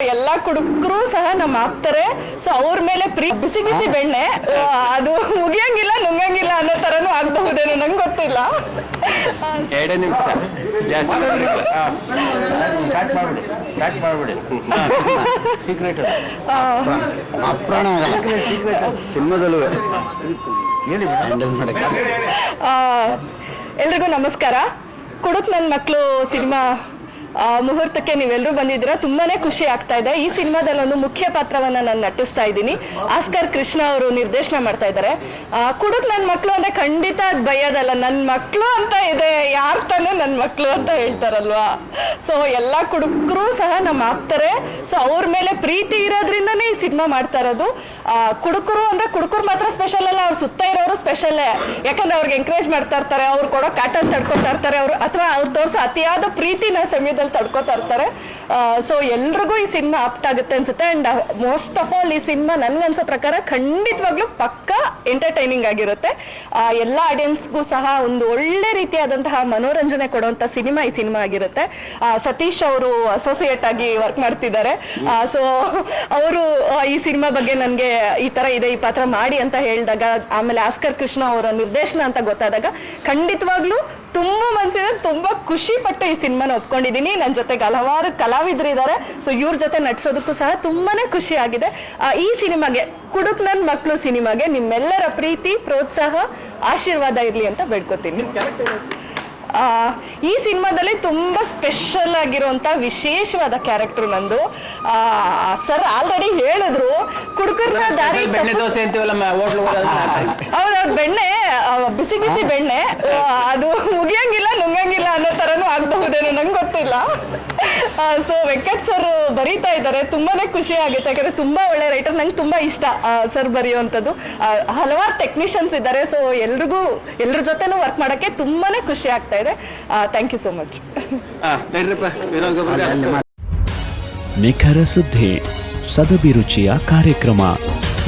ಎಲ್ಲಾ ಕುಡುಕರು ಸಹ ನಮ್ಮ ಆಗ್ತಾರೆ ಸೊ ಅವ್ರ ಮೇಲೆ ಪ್ರೀ ಬಿಸಿ ಬಿಸಿ ಬೆಣ್ಣೆ ಅದು ಮುಗಿಯಂಗಿಲ್ಲ ನುಂಗಂಗಿಲ್ಲ ಅನ್ನೋ ತರನು ಆಗ್ಬಹುದೇನು ನಂಗೆ ಗೊತ್ತಿಲ್ಲ. ಆ, ಎರಡೇ ನಿಮಿಷ. ಸ್ಟಾರ್ಟ್ ಮಾಡ್ಬಿಡಿ ಸ್ಟಾರ್ಟ್ ಮಾಡ್ಬಿಡಿ. ಸೀಕ್ರೆಟ್ ಆ, ಅಪ್ರಾಣ. ಆಗಲ್ಲ ಸಿನಿಮಾದಲ್ಲೂ. ಹೇಳಿ ಹ್ಯಾಂಡಲ್ ಮಾಡಕ್ಕೆ. ಆ, ಎಲ್ರಿಗೂ ನಮಸ್ಕಾರ. ಕುಡುಕ್ ನನ್ನ ಮಕ್ಕಳು ಸಿನಿಮಾ ಮುಹೂರ್ತಕ್ಕೆ ನೀವೆಲ್ಲರೂ ಬಂದಿದ್ದೀರಾ? ತುಂಬಾನೇ ಖುಷಿ ಆಗ್ತಾ ಇದೆ. ಈ ಸಿನಿಮಾದಲ್ಲಿ ಒಂದು ಮುಖ್ಯ ಪಾತ್ರವನ್ನ ನಾನು ನಟಿಸ್ತಾ ಇದ್ದೀನಿ. ಆಸ್ಕರ್ ಕೃಷ್ಣ ಅವರು ನಿರ್ದೇಶನ ಮಾಡ್ತಾ ಇದ್ದಾರೆ. ಕುಡುಕ್ ನನ್ನ ಮಕ್ಕಳು ಅಂದ್ರೆ ಖಂಡಿತ ಅದ್ ಬೈಯೋದಲ್ಲ. ನನ್ನ ಮಕ್ಕಳು ಅಂತ ಇದೆ. ಯಾರ್ ತಾನೇ ನನ್ನ ಮಕ್ಕಳು ಅಂತ ಹೇಳ್ತಾರಲ್ವಾ? ಸೊ ಎಲ್ಲಾ ಕುಡುಕರು ಸಹ ನಮ್ಮ ಆಗ್ತಾರೆ. ಸೊ ಅವ್ರ ಮೇಲೆ ಪ್ರೀತಿ ಇರೋದ್ರಿಂದನೇ ಈ ಸಿನಿಮಾ ಮಾಡ್ತಾ ಇರೋದು. ಕುಡುಕರು ಅಂದ್ರೆ ಕುಡುಕರು ಮಾತ್ರ ಸ್ಪೆಷಲ್ ಅಲ್ಲ, ಅವ್ರ ಸುತ್ತ ಇರೋರು ಸ್ಪೆಷಲ್ ಯಾಕಂದ್ರೆ ಅವ್ರಿಗೆ ಎಂಕರೇಜ್ ಮಾಡ್ತಾ ಇರ್ತಾರೆ. ಅವ್ರು ಕೊಡೋ ಕಾಟನ್ ತಡ್ಕೊತಾ ಇರ್ತಾರೆ. ಅವ್ರು ಅಥವಾ ಅವ್ರು ತೋರಿಸೋ ಅತಿಯಾದ ಪ್ರೀತಿನ ಸಮಯದಲ್ಲಿ ತಡ್ಕೋತಾ ಇರ್ತಾರೆ. ಸೊ ಎಲ್ರಿಗೂ ಈ ಸಿನಿಮಾ ಆಪ್ಟ್ ಆಗುತ್ತೆ ಅನ್ಸುತ್ತೆ. ಅಂಡ್ ಮೋಸ್ಟ್ ಆಫ್ ಆಲ್ ಈ ಸಿನಿಮಾ ನನ್ಗನ್ಸೋ ಪ್ರಕಾರ ಖಂಡಿತವಾಗ್ಲೂ ಪಕ್ಕ ಎಂಟರ್ಟೈನಿಂಗ್ ಆಗಿರುತ್ತೆ. ಎಲ್ಲ ಆಡಿಯನ್ಸ್ಗೂ ಸಹ ಒಂದು ಒಳ್ಳೆ ರೀತಿಯಾದಂತಹ ಮನೋರಂಜನೆ ಕೊಡುವಂತ ಸಿನಿಮಾ ಈ ಸಿನಿಮಾ ಆಗಿರುತ್ತೆ. ಸತೀಶ್ ಅವರು ಅಸೋಸಿಯೇಟ್ ಆಗಿ ವರ್ಕ್ ಮಾಡ್ತಿದ್ದಾರೆ. ಸೊ ಅವರು ಈ ಸಿನಿಮಾ ಬಗ್ಗೆ ನನಗೆ ಈ ತರ ಇದೆ, ಈ ಪಾತ್ರ ಮಾಡಿ ಅಂತ ಹೇಳಿದಾಗ, ಆಮೇಲೆ ಆಸ್ಕರ್ ಕೃಷ್ಣ ಅವರ ನಿರ್ದೇಶನ ಅಂತ ಗೊತ್ತಾದಾಗ ಖಂಡಿತವಾಗ್ಲೂ ತುಂಬಾ ಮನ್ಸಿದೆ ತುಂಬಾ ಖುಷಿ ಪಟ್ಟು ಈ ಸಿನಿಮಾನ ಒಪ್ಕೊಂಡಿದ್ದೀನಿ. ನನ್ನ ಜೊತೆಗೆ ಹಲವಾರು ಕಲಾವಿದ್ರು ಇದ್ದಾರೆ ಸೊ ಇವ್ರ ಜೊತೆ ನಟಿಸೋದಕ್ಕೂ ಸಹ ತುಂಬಾನೇ ಖುಷಿ ಆಗಿದೆ ಆ, ಈ ಸಿನಿಮಾಗೆ ಕುಡುಕ್ ನನ್ ಮಕ್ಕಳು ಸಿನಿಮಾಗೆ ನಿಮ್ಮೆಲ್ಲರ ಪ್ರೀತಿ ಪ್ರೋತ್ಸಾಹ ಆಶೀರ್ವಾದ ಇರ್ಲಿ ಅಂತ ಬೇಡ್ಕೋತೀನಿ. ಆ, ಈ ಸಿನಿಮಾದಲ್ಲಿ ತುಂಬಾ ಸ್ಪೆಷಲ್ ಆಗಿರುವಂತ ವಿಶೇಷವಾದ ಕ್ಯಾರೆಕ್ಟರ್ ನಂದು. ಸರ್ ಆಲ್ರೆಡಿ ಹೇಳಿದ್ರು ಕುಡುಕರ್ನ ದಾರಿ ಹೌದೌದು ಬೆಣ್ಣೆ. ಆ, ಬಿಸಿ ಬಿಸಿ ಬೆಣ್ಣೆ ಅದು ಮುಗಿಯಂಗಿಲ್ಲ ನುಂಗಂಗಿಲ್ಲ ಅನ್ನೋ ತರನು ಆಗಬಹುದೇನೋ ನಂಗೆ ಗೊತ್ತಿಲ್ಲ. ಸೊ ವೆಂಕಟ್ ಸರ್ ಬರೀತಾ ಇದ್ದಾರೆ. ತುಂಬಾನೇ ಖುಷಿ ಆಗುತ್ತೆ ಯಾಕಂದ್ರೆ ತುಂಬಾ ಒಳ್ಳೆ ರೈಟರ್ ನಂಗೆ ತುಂಬಾ ಇಷ್ಟ ಸರ್ ಬರೆಯುವಂಥದ್ದು. ಹಲವಾರು ಟೆಕ್ನಿಷಿಯನ್ಸ್ ಇದ್ದಾರೆ ಸೊ ಎಲ್ರಿಗೂ ಎಲ್ರ ಜೊತೆನೂ ವರ್ಕ್ ಮಾಡಕ್ಕೆ ತುಂಬಾನೇ ಖುಷಿ ಆಗ್ತಾ ಇದೆ. ಥ್ಯಾಂಕ್ ಯು ಸೋ ಮಚ್ ನಿಖರ ಸುದ್ದಿ ಸದಭಿರುಚಿಯ ಕಾರ್ಯಕ್ರಮ.